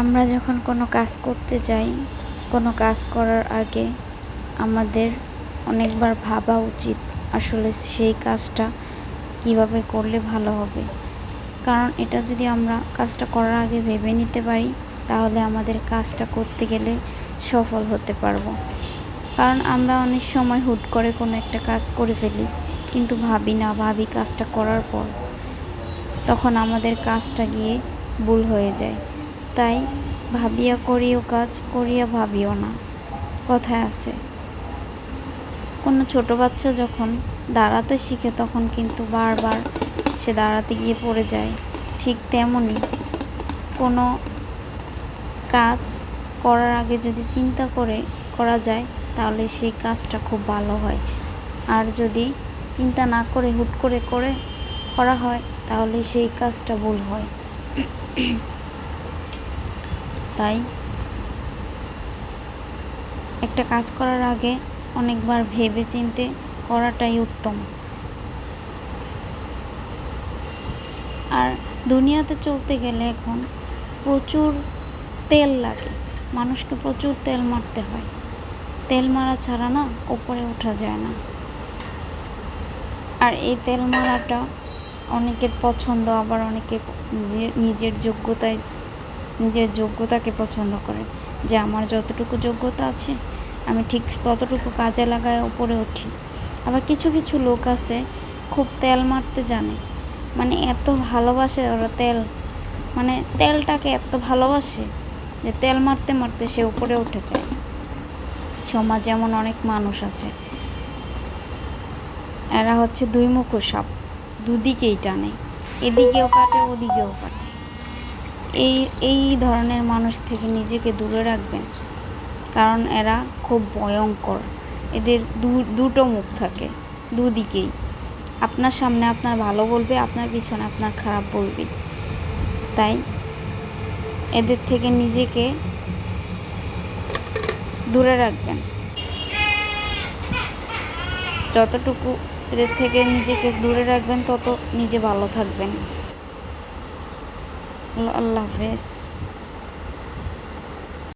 আমরা যখন কোনো কাজ করতে যাই, কোনো কাজ করার আগে আমাদের অনেকবার ভাবা উচিত আসলে সেই কাজটা কীভাবে করলে ভালো হবে। কারণ এটা যদি আমরা কাজটা করার আগে ভেবে নিতে পারি, তাহলে আমাদের কাজটা করতে গেলে সফল হতে পারব। কারণ আমরা অনেক সময় হুট করে কোনো একটা কাজ করে ফেলি, কিন্তু ভাবি না, ভাবি কাজটা করার পর, তখন আমাদের কাজটা গিয়ে ভুল হয়ে যায়। তাই ভাবিয়া করিও কাজ, করিয়া ভাবিও না। কথায় আছে, কোনো ছোট বাচ্চা যখন দাঁড়াতে শিখে তখন কিন্তু বারবার সে দাঁড়াতে গিয়ে পড়ে যায়, ঠিক তেমনই। কোনো কাজ করার আগে যদি চিন্তা করে, করা যায়, তাহলে সেই কাজটা খুব ভালো হয়। আর যদি চিন্তা না করে, হুট করে করে করা হয়, তাহলে সেই কাজটা ভুল হয়। তাই একটা কাজ করার আগে অনেকবার ভেবে চিনতে করাটাই উত্তম। আর দুনিয়াতে চলতে গেলে এখন প্রচুর তেল লাগে। মানুষকে প্রচুর তেল মারতে হয়। তেল মারা ছাড়া না ওপরে ওঠা যায় না। আর এই তেল মারাটা অনেকের পছন্দ, আবার অনেকে নিজের যোগ্যতায় নিজের যোগ্যতাকে পছন্দ করে, যে আমার যতটুকু যোগ্যতা আছে, আমি ঠিক ততটুকু কাজে লাগায় ওপরে উঠি। আবার কিছু কিছু লোক আছে, খুব তেল মারতে জানে। মানে এত ভালোবাসে ওরা তেল। মানে তেলটাকে এত ভালোবাসে যে তেল মারতে মারতে সে উপরে উঠে যায়। সমাজে এমন অনেক মানুষ আছে। এরা হচ্ছে দুই মুখ সাপ। দুদিকেই টানে। এদিকেও কাটে, ওদিকেও কাটে। এই এই ধরনের মানুষ থেকে নিজেকে দূরে রাখবেন। কারণ এরা খুব ভয়ঙ্কর। এদের দু, দুটো মুখ থাকে, দুদিকেই। আপনার সামনে আপনার ভালো বলবে, আপনার পিছনে আপনার খারাপ বলবে। তাই এদের থেকে নিজেকে দূরে রাখবেন। যতটুকু এদের থেকে নিজেকে দূরে রাখবেন, তত নিজে ভালো থাকবেন। আল্লাহ হাফেজ